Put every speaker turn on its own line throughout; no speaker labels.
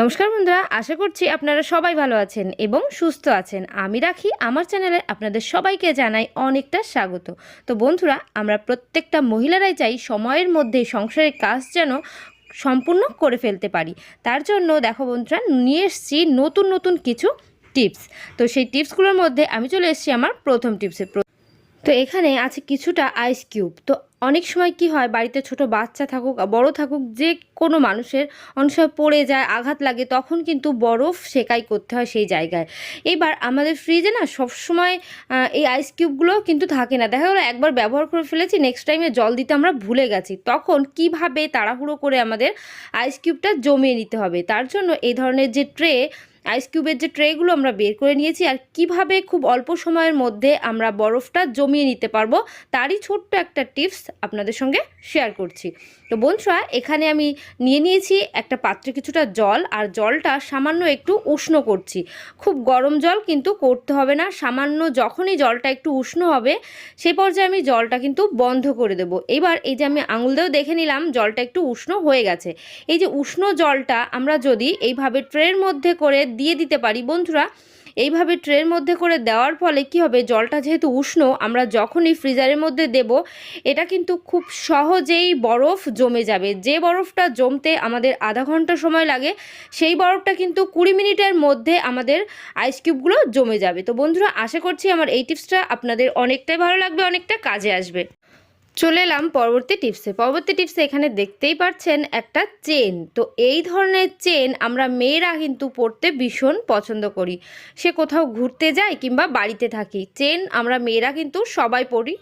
নমস্কার বন্ধুরা, আশা করছি আপনারা সবাই ভালো আছেন এবং সুস্থ আছেন। আমি রাখি, আমার চ্যানেলে আপনাদের সবাইকে জানাই অনেকটা স্বাগত। তো বন্ধুরা, আমরা প্রত্যেকটা মহিলারাই চাই সময়ের মধ্যে সংসারের কাজ যেন সম্পূর্ণ করে ফেলতে পারি। তার জন্য দেখো বন্ধুরা, নিয়ে এসেছি নতুন নতুন কিছু টিপস। তো সেই টিপসগুলোর মধ্যে আমি চলে এসেছি আমার প্রথম টিপসে তো এখানে আছে কিছুটা আইস কিউব তো অনেক সময় কি হয়, বাড়িতে ছোট বাচ্চা থাকুক বড় থাকুক, যে কোনো মানুষের অনেক সময় পড়ে যায়, আঘাত লাগে, তখন কিন্তু বরফ সেকাই করতে হয় সেই জায়গায়। এবার আমাদের ফ্রিজে না সবসময় এই আইস কিউবগুলো কিন্তু থাকে না। দেখা গেলো একবার ব্যবহার করে ফেলেছি নেক্সট টাইমে জল দিতে আমরা ভুলে গেছি। তখন কীভাবে তাড়াহুড়ো করে আমাদের আইস কিউবটা জমিয়ে নিতে হবে? তার জন্য এই ধরনের যে ট্রে আইস কিউবের যে ট্রেগুলো আমরা বের করে নিয়েছি আর কীভাবে খুব অল্প সময়ের মধ্যে আমরা বরফটা জমিয়ে নিতে পারব, তারই ছোট্ট একটা টিপস আপনাদের সঙ্গে শেয়ার করছি। তো বন্ধুরা, এখানে আমি নিয়ে নিয়েছি একটা পাত্রে কিছুটা জল আর জলটা সামান্য একটু উষ্ণ করছি। খুব গরম জল কিন্তু করতে হবে না, সামান্য যখনই জলটা একটু উষ্ণ হবে সেই পর্যায়ে আমি জলটা কিন্তু বন্ধ করে দেব। এবার এই যে আমি আঙুল দিয়েও দেখে নিলাম, জলটা একটু উষ্ণ হয়ে গেছে। এই যে উষ্ণ জলটা আমরা যদি এইভাবে ট্রের মধ্যে করে দিয়ে দিতে পারি। বন্ধুরা, এইভাবে ট্রের মধ্যে করে দেওয়ার ফলে কি হবে? জলটা যেহেতু উষ্ণ, আমরা যখনই ফ্রিজারের মধ্যে দেব, এটা কিন্তু খুব সহজেই বরফ জমে যাবে। যে বরফটা জমতে আমাদের আধা ঘণ্টা সময় লাগে, সেই বরফটা কিন্তু কুড়ি মিনিটের মধ্যে আমাদের আইস কিউবগুলো জমে যাবে। তো বন্ধুরা, আশা করছি আমার এই টিপসটা আপনাদের অনেকটাই ভালো লাগবে, অনেকটা কাজে আসবে। চলে এলাম পরবর্তী টিপসে। পরবর্তী টিপসে এখানে দেখতেই পাচ্ছেন একটা চেন। তো এই ধরনের চেন আমরা মেয়েরা কিন্তু পরতে ভীষণ পছন্দ করি। সে কোথাও ঘুরতে যায় কিংবা বাড়িতে থাকি, চেন আমরা মেয়েরা কিন্তু সবাই পরি।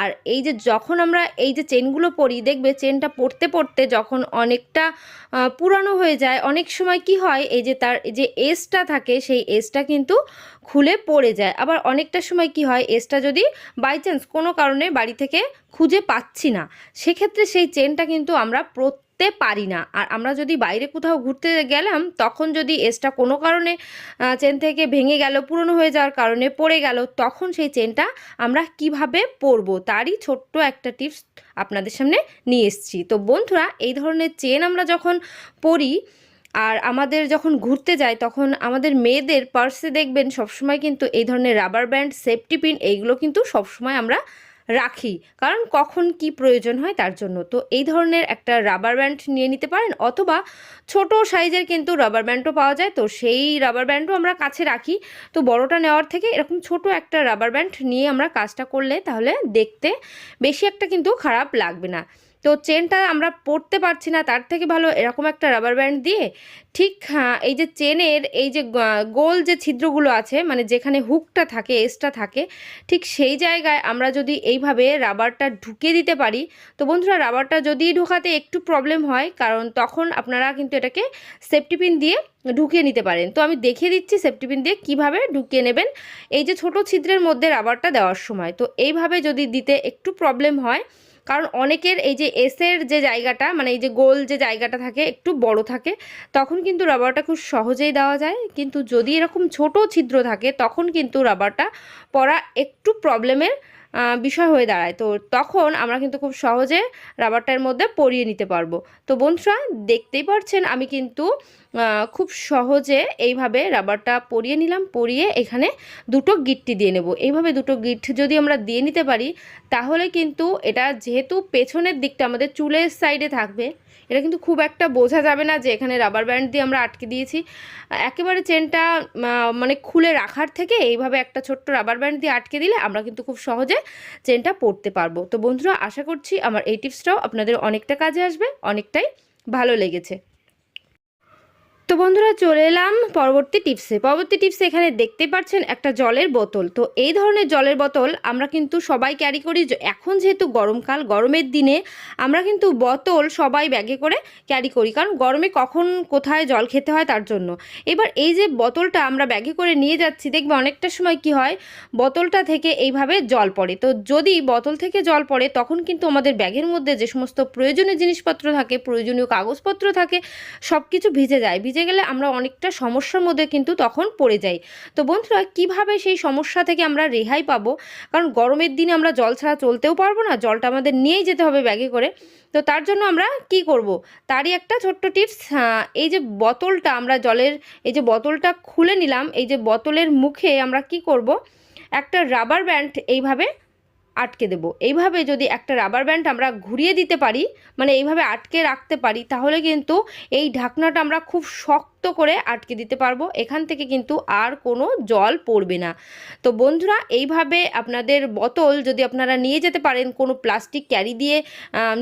আর এই যে যখন আমরা এই যে চেনগুলো পরি, দেখবে চেনটা পড়তে পড়তে যখন অনেকটা পুরানো হয়ে যায়, অনেক সময় কি হয়, এই যে তার যে এসটা থাকে, সেই এসটা কিন্তু খুলে পড়ে যায়। আবার অনেকটা সময় কি হয়, এসটা যদি বাই চান্স কোনো কারণে বাড়ি থেকে খুঁজে পাচ্ছি না। সেক্ষেত্রে সেই চেনটা কিন্তু আমরা পরতে পারি না। আর আমরা যদি বাইরে কোথাও ঘুরতে গেলাম, তখন যদি এসটা কোনো কারণে চেন থেকে ভেঙে গেল, পুরনো হয়ে যাওয়ার কারণে পড়ে গেল, তখন সেই চেনটা আমরা কীভাবে পরবো? তারই ছোট্ট একটা টিপস আপনাদের সামনে নিয়ে এসেছি। তো বন্ধুরা, এই ধরনের চেন আমরা যখন পরি, আর আমাদের যখন ঘুরতে যাই, তখন আমাদের মেয়েদের পার্সে দেখবেন সবসময় কিন্তু এই ধরনের রাবার ব্যান্ড, সেফটি পিন, এইগুলো কিন্তু সবসময় আমরা রাখি। কারণ কখন কি প্রয়োজন হয় তার জন্য। তো এই ধরনের একটা রাবার ব্যান্ড নিয়ে নিতে পারেন অথবা ছোট সাইজের কিন্তু রাবার ব্যান্ডও পাওয়া যায়। তো সেই রাবার ব্যান্ডও আমরা কাছে রাখি। তো বড়টা নেওয়ার থেকে এরকম ছোট একটা রাবার ব্যান্ড নিয়ে আমরা কাজটা করলে তাহলে দেখতে বেশি একটা কিন্তু খারাপ লাগবে না। তো চেনটা আমরা পরতে পারছি না তার থেকে ভালো এরকম একটা রাবার ব্যান্ড দিয়ে ঠিক হ্যাঁ, এই যে চেনের এই যে গোল যে ছিদ্রগুলো আছে মানে যেখানে হুকটা থাকে এসটা থাকে ঠিক সেই জায়গায় আমরা যদি এইভাবে রাবারটা ঢুকিয়ে দিতে পারি তো বন্ধুরা রাবারটা যদি ঢোকাতে একটু প্রবলেম হয় কারণ তখন আপনারা কিন্তু এটাকে সেফটি পিন দিয়ে ঢুকিয়ে নিতে পারেন। তো আমি দেখিয়ে দিচ্ছি সেফটি পিন দিয়ে কীভাবে ঢুকিয়ে নেবেন এই যে ছোট ছিদ্রের মধ্যে রাবারটা দেওয়ার সময়। তো এইভাবে যদি দিতে একটু প্রবলেম হয় কারণ অনেকের এই যে এসের যে জায়গাটা মানে এই যে গোল যে জায়গাটা থাকে, একটু বড় থাকে, তখন কিন্তু রাবারটা খুব সহজেই দেওয়া যায়। কিন্তু যদি এরকম ছোট ছিদ্র থাকে, তখন কিন্তু রাবারটা পরা একটু প্রবলেমের বিষয় হয়ে দাঁড়ায়। তো তখন আমরা কিন্তু খুব সহজে রাবারটার মধ্যে পরিয়ে নিতে পারব। তো বন্ধুরা, দেখতেই পারছেন, আমি কিন্তু খুব সহজে এইভাবে রাবারটা পরিয়ে নিলাম, পরিয়ে এখানে দুটো গিটটি দিয়ে নেব। এইভাবে দুটো গিট যদি আমরা দিয়ে নিতে পারি, তাহলে কিন্তু এটা যেহেতু পেছনের দিকটা আমাদের চুলের সাইডে থাকবে, এটা কিন্তু খুব একটা বোঝা যাবে না যে এখানে রাবার ব্যান্ড দিয়ে আমরা আটকে দিয়েছি। একেবারে চেনটা মানে খুলে রাখার থেকে এইভাবে একটা ছোট্ট রাবার ব্যান্ড দিয়ে আটকে দিলে আমরা কিন্তু খুব সহজে চেনটা পড়তে পারব। তো বন্ধুরা, আশা করছি আমার এই টিপসটাও আপনাদের অনেকটা কাজে আসবে, অনেকটাই ভালো লেগেছে। তো বন্ধুরা চলে এলাম পরবর্তী টিপসে। পরবর্তী টিপসে এখানে দেখতে পাচ্ছেন একটা জলের বোতল। তো এই ধরনের জলের বোতল আমরা কিন্তু সবাই ক্যারি করি। এখন যেহেতু গরমকাল, গরমের দিনে আমরা কিন্তু বোতল সবাই ব্যাগে করে ক্যারি করি। কারণ গরমে কখন কোথায় জল খেতে হয় তার জন্য। এবার এই যে বোতলটা আমরা ব্যাগে করে নিয়ে যাচ্ছি, দেখবে অনেকটা সময় কি হয়? বোতলটা থেকে এইভাবে জল পড়ে। তো যদি বোতল থেকে জল পড়ে, তখন কিন্তু আমাদের ব্যাগের মধ্যে যে সমস্ত প্রয়োজনীয় জিনিসপত্র থাকে, প্রয়োজনীয় কাগজপত্র থাকে সব কিছু ভিজে যায়। ভিজে ভিজে গেলে আমরা অনেকটা সমস্যার মধ্যে কিন্তু তখন পড়ে যাই। তো বন্ধুরা, কীভাবে সেই সমস্যা থেকে আমরা রেহাই পাবো? কারণ গরমের দিনে আমরা জল ছাড়া চলতেও পারব না, জলটা আমাদের নিয়েই যেতে হবে ব্যাগে করে। তো তার জন্য আমরা কি করব? তারই একটা ছোট্ট টিপস এই যে বোতলটা আমরা জলের, এই যে বোতলটা খুলে নিলাম, এই যে বোতলের মুখে আমরা কি করব? একটা রাবার ব্যান্ড এইভাবে আটকে দেব। এইভাবে যদি একটা রাবার ব্যান্ড আমরা ঘুরিয়ে দিতে পারি মানে এইভাবে আটকে রাখতে পারি, তাহলে কিন্তু এই ঢাকনাটা আমরা খুব শক্ত করে আটকে দিতে পারব। এখান থেকে কিন্তু আর কোনো জল পড়বে না। তো বন্ধুরা, এইভাবে আপনাদের বোতল যদি আপনারা নিয়ে যেতে পারেন, কোনো প্লাস্টিক ক্যারি দিয়ে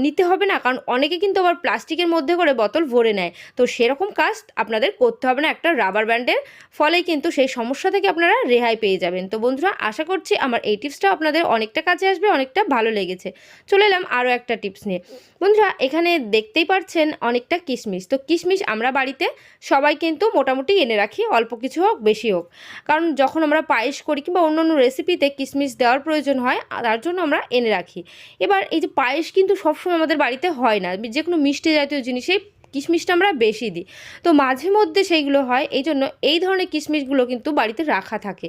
নিতে হবে না। কারণ অনেকে কিন্তু আবার প্লাস্টিকের মধ্যে করে বোতল ভরে নেয়। তো সেরকম কাজ আপনাদের করতে হবে না। একটা রাবার ব্যান্ডের ফলেই কিন্তু সেই সমস্যা থেকে আপনারা রেহাই পেয়ে যাবেন। তো বন্ধুরা, আশা করছি আমার এই টিপসটা আপনাদের অনেকটা কাজে আসবে, অনেকটা ভালো লেগেছে। চলে এলাম আরও একটা টিপস নিয়ে। বন্ধুরা, এখানে দেখতেই পাচ্ছেন অনেকটা কিশমিশ। তো কিশমিশ আমরা বাড়িতে সবাই কিন্তু মোটামুটি এনে রাখি, অল্প কিছু হোক, বেশি হোক। কারণ যখন আমরা পায়েস করি কিংবা অন্য অন্য রেসিপিতে কিশমিশ দেওয়ার প্রয়োজন হয় তার জন্য আমরা এনে রাখি। এবার এই যে পায়েস কিন্তু সবসময় আমাদের বাড়িতে হয় না। যে কোনো মিষ্টি জাতীয় জিনিসে কিশমিশটা আমরা বেশি দিই। তো মাঝে মধ্যে সেইগুলো হয় এই জন্য এই ধরনের কিশমিশগুলো কিন্তু বাড়িতে রাখা থাকে।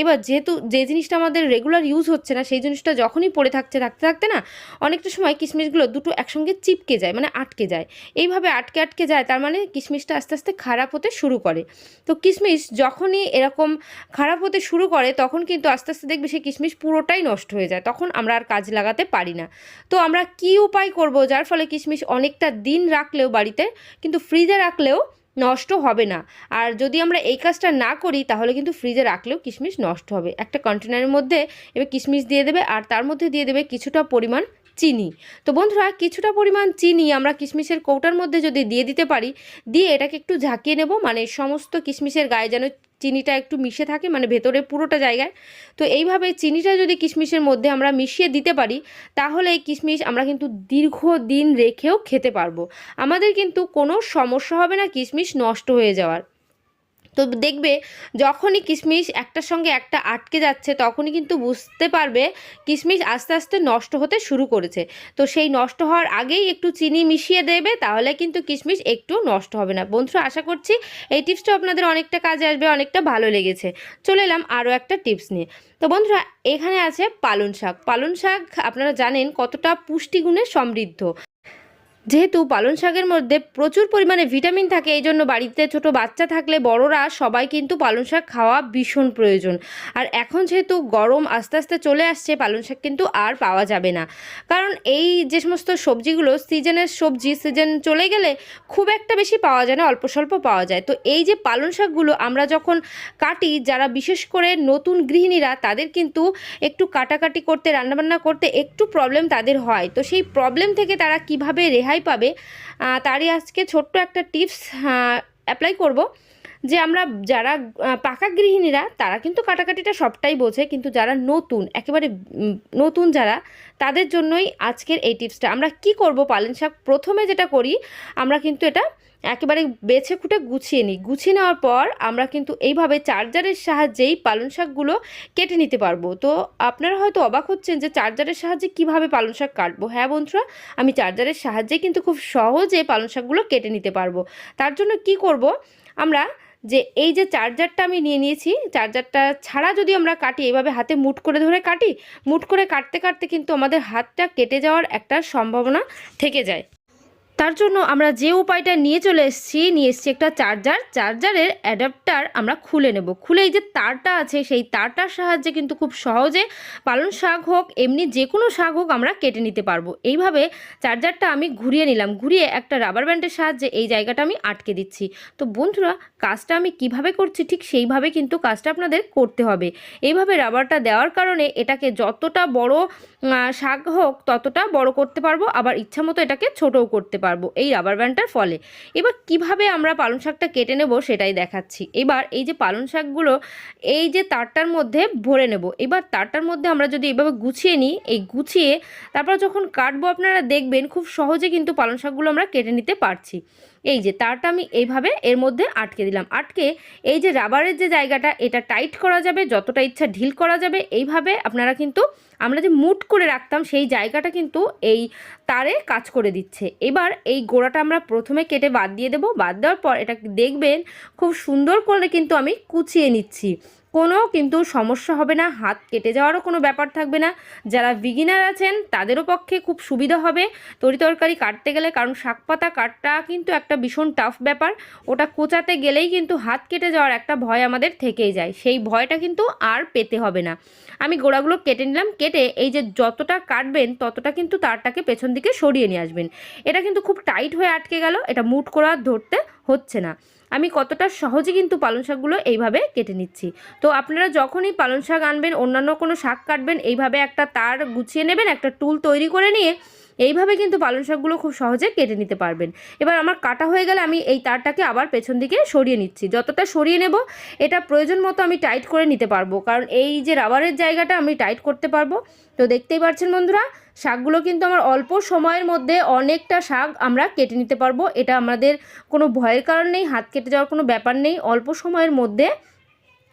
এবার যেহেতু যে জিনিসটা আমাদের রেগুলার ইউজ হচ্ছে না, সেই জিনিসটা যখনই পড়ে থাকছে, থাকতে থাকতে না, অনেকটা সময় কিশমিশগুলো দুটো একসঙ্গে চিপকে যায় মানে আটকে যায়। এইভাবে আটকে আটকে যায়, তার মানে কিশমিশটা আস্তে আস্তে খারাপ হতে শুরু করে। তো কিশমিশ যখনই এরকম খারাপ হতে শুরু করে, তখন কিন্তু আস্তে আস্তে দেখবে সেই কিশমিশ পুরোটাই নষ্ট হয়ে যায়। তখন আমরা আর কাজ লাগাতে পারি না। তো আমরা কি উপায় করব, যার ফলে কিশমিশ অনেকটা দিন রাখলেও বাড়িতে কিন্তু ফ্রিজে রাখলেও নষ্ট হবে না। আর যদি আমরা এই কাজটা না করি, তাহলে কিন্তু ফ্রিজে রাখলেও কিশমিশ নষ্ট হবে। একটা কন্টেনারের মধ্যে এবার কিশমিশ দিয়ে দেবে, আর তার মধ্যে দিয়ে দেবে কিছুটা পরিমাণ চিনি। তো বন্ধুরা, কিছুটা পরিমাণ চিনি আমরা কিশমিশের কৌটার মধ্যে যদি দিয়ে দিতে পারি, দিয়ে এটাকে একটু ঝাঁকিয়ে নেব মানে সমস্ত কিশমিশের গায়ে যেন চিনিটা একটু মিশে থাকে মানে ভেতরে পুরোটা জায়গায়। তো এইভাবে চিনিটা যদি কিশমিশের মধ্যে আমরা মিশিয়ে দিতে পারি, তাহলে এই কিশমিশ আমরা কিন্তু দীর্ঘদিন রেখেও খেতে পারব। আমাদের কিন্তু কোনো সমস্যা হবে না কিশমিশ নষ্ট হয়ে যাওয়ার। তো দেখবে যখনই কিশমিশ একটার সঙ্গে একটা আটকে যাচ্ছে, তখনই কিন্তু বুঝতে পারবে কিশমিশ আস্তে আস্তে নষ্ট হতে শুরু করেছে। তো সেই নষ্ট হওয়ার আগেই একটু চিনি মিশিয়ে দেবে, তাহলে কিন্তু কিশমিশ একটু নষ্ট হবে না। বন্ধুরা, আশা করছি এই টিপসটা আপনাদের অনেকটা কাজে আসবে, অনেকটা ভালো লেগেছে। চলে এলাম আরও একটা টিপস নিয়ে। তো বন্ধুরা, এখানে আছে পালন শাক। পালন শাক আপনারা জানেন কতটা পুষ্টিগুণে সমৃদ্ধ। যেহেতু পালং শাকের মধ্যে প্রচুর পরিমাণে ভিটামিন থাকে, এই জন্য বাড়িতে ছোট বাচ্চা থাকলে বড়রা সবাই কিন্তু পালং শাক খাওয়া ভীষণ প্রয়োজন। আর এখন যেহেতু গরম আস্তে আস্তে চলে আসছে পালং শাক কিন্তু আর পাওয়া যাবে না। কারণ এই যে সমস্ত সবজিগুলো সিজনের সবজি, সিজন চলে গেলে খুব একটা বেশি পাওয়া যায় না, অল্প স্বল্প পাওয়া যায়। তো এই যে পালং শাকগুলো আমরা যখন কাটি, যারা বিশেষ করে নতুন গৃহিণীরা, তাদের কিন্তু একটু কাটাকাটি করতে, রান্নাবান্না করতে একটু প্রবলেম তাদের হয়। তো সেই প্রবলেম থেকে তারা কীভাবে রেহাই পাবে। তারই আজকে ছোট্ট একটা টিপস অ্যাপ্লাই করব যে আমরা যারা পাকা গৃহিণীরা, তারা কিন্তু কাটাকাটিটা সবটাই বোঝে, কিন্তু যারা নতুন, একেবারে নতুন যারা, তাদের জন্যই আজকের এই টিপসটা। আমরা কি করব পালং শাক প্রথমে যেটা করি, আমরা কিন্তু এটা একেবারে বেছে খুঁটে গুছিয়ে নিই। গুছিয়ে নেওয়ার পর আমরা কিন্তু এইভাবে চার্জারের সাহায্যেই পালং শাকগুলো কেটে নিতে পারব। তো আপনারা হয়তো অবাক হচ্ছেন যে চার্জারের সাহায্যে কীভাবে পালং শাক কাটবো। হ্যাঁ বন্ধুরা, আমি চার্জারের সাহায্যে কিন্তু খুব সহজে পালং শাকগুলো কেটে নিতে পারব। তার জন্য কি করব? আমরা যে এই যে চার্জারটা আমি নিয়ে নিয়েছি, চার্জারটা ছাড়া যদি আমরা কাটি, এইভাবে হাতে মুট করে ধরে কাটি মুট করে কাটতে কাটতে কিন্তু আমাদের হাতটা কেটে যাওয়ার একটা সম্ভাবনা থেকে যায়। তার জন্য আমরা যে উপায়টা নিয়ে চলে এসেছি, নিয়ে এসেছি একটা চার্জার। চার্জারের অ্যাডাপ্টার আমরা খুলে নেব। খুলে এই যে তারটা আছে, সেই তারটার সাহায্যে কিন্তু খুব সহজে পালং শাক হোক, এমনি যে কোনো শাক হোক আমরা কেটে নিতে পারব। এইভাবে চার্জারটা আমি ঘুরিয়ে নিলাম। ঘুরিয়ে একটা রাবার ব্যান্ডের সাহায্যে এই জায়গাটা আমি আটকে দিচ্ছি। তো বন্ধুরা, কাজটা আমি কীভাবে করছি ঠিক সেইভাবে কিন্তু কাজটা আপনাদের করতে হবে। এইভাবে রাবারটা দেওয়ার কারণে এটাকে যতটা বড় শাক হোক ততটা বড় করতে পারব। আবার ইচ্ছা মতো এটাকে ছোটও করতে পারব এই রাবার ব্যান্ডটার ফলে। এবার কীভাবে আমরা পালং শাকটা কেটে নেব সেটাই দেখাচ্ছি। এবার এই যে পালং শাকগুলো, এই যে তারটার মধ্যে ভরে নেব। এবার তারটার মধ্যে আমরা যদি এভাবে গুছিয়ে নিই, এই গুছিয়ে তারপর যখন কাটবো আপনারা দেখবেন খুব সহজে কিন্তু পালং শাকগুলো আমরা কেটে নিতে পারছি। এই যে তারটা আমি এইভাবে এর মধ্যে আটকে দিলাম। আটকে এই যে রাবারের যে জায়গাটা, এটা টাইট করা যাবে, যতটা ইচ্ছা ঢিল করা যাবে। এইভাবে আপনারা কিন্তু, আমরা যে মুট করে রাখতাম, সেই জায়গাটা কিন্তু এই তারে কাজ করে দিচ্ছে। এবার এই গোড়াটা আমরা প্রথমে কেটে বাদ দিয়ে দেবো। বাদ দেওয়ার পর এটা দেখবেন, খুব সুন্দর করে কিন্তু আমি কুচিয়ে নিচ্ছি। কোনো কিন্তু সমস্যা হবে না, হাত কেটে যাওয়ারও কোনো ব্যাপার থাকবে না। যারা বিগিনার আছেন, তাদেরও পক্ষে খুব সুবিধা হবে। তরি তরকারি কাটতে গেলে, কারণ শাক পাতা কাটটা কিন্তু একটা ভীষণ টাফ ব্যাপার। ওটা কোচাতে গেলেই কিন্তু হাত কেটে যাওয়ার একটা ভয় আমাদের থেকেই যায়। সেই ভয়টা কিন্তু আর পেতে হবে না। আমি গোড়াগুলো কেটে নিলাম, কেটে এই যে যতটা কাটবেন, ততটা কিন্তু তারটাকে পেছন দিকে সরিয়ে নিয়ে আসবেন। এটা কিন্তু খুব টাইট হয়ে আটকে গেল। এটা মুট করা ধরতে হচ্ছে না। আমি কতটা সহজে কিন্তু পালং শাকগুলো এইভাবে কেটে নিচ্ছি। তো আপনারা যখনই পালং শাক আনবেন, অন্যান্য কোনো শাক কাটবেন, এইভাবে একটা তার গুছিয়ে নেবেন, একটা টুল তৈরি করে নিয়ে এইভাবে কিন্তু পালং শাকগুলো খুব সহজে কেটে নিতে পারবেন। এবার আমার কাটা হয়ে গেলে আমি এই তারটাকে আবার পেছন দিকে সরিয়ে নিচ্ছি। যতটা সরিয়ে নেব, এটা প্রয়োজন মতো আমি টাইট করে নিতে পারব। কারণ এই যে রাবারের জায়গাটা আমি টাইট করতে পারব। তো দেখতেই পাচ্ছেন বন্ধুরা, শাকগুলো কিন্তু আমার অল্প সময়ের মধ্যে অনেকটা শাক আমরা কেটে নিতে পারব। এটা আমাদের কোনো ভয়ের কারণ নেই, হাত কেটে যাওয়ার কোনো ব্যাপার নেই। অল্প সময়ের মধ্যে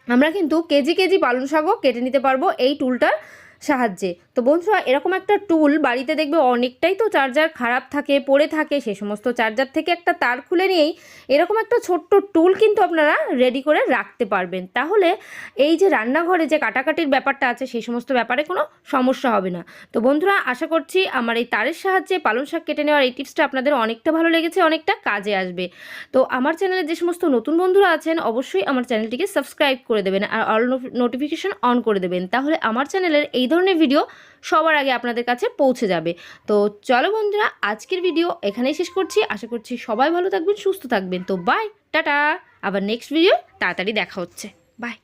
আমরা কিন্তু কেজি কেজি পালং শাকও কেটে নিতে পারব। এই টুলটার সাহায্যে। তো বন্ধুরা, এরকম একটা টুল বাড়িতে দেখবে অনেকটাই তো চার্জার খারাপ থাকে, পড়ে থাকে, সে সমস্ত চার্জার থেকে একটা তার খুলে নিয়েই এরকম একটা ছোট্ট টুল কিন্তু আপনারা রেডি করে রাখতে পারবেন। তাহলে এই যে রান্নাঘরে যে কাটাকাটির ব্যাপারটা আছে সেই সমস্ত ব্যাপারে কোনো সমস্যা হবে না। তো বন্ধুরা, আশা করছি আমার এই তারের সাহায্যে পালং শাক কেটে নেওয়ার এই টিপসটা আপনাদের অনেকটা ভালো লেগেছে, অনেকটা কাজে আসবে। তো আমার চ্যানেলে যে সমস্ত নতুন বন্ধুরা আছেন, অবশ্যই আমার চ্যানেলটিকে সাবস্ক্রাইব করে দেবেন আর অল নোটিফিকেশন অন করে দেবেন। তাহলে আমার চ্যানেলের এই ধরনের ভিডিও সবার আগে আপনাদের কাছে পৌঁছে যাবে। তো চলো বন্ধুরা, আজকের ভিডিও এখানেই শেষ করছি। আশা করছি সবাই ভালো থাকবেন, সুস্থ থাকবেন। তো বাই টাটা। আবার নেক্সট ভিডিও তাড়াতাড়ি দেখা হচ্ছে। বাই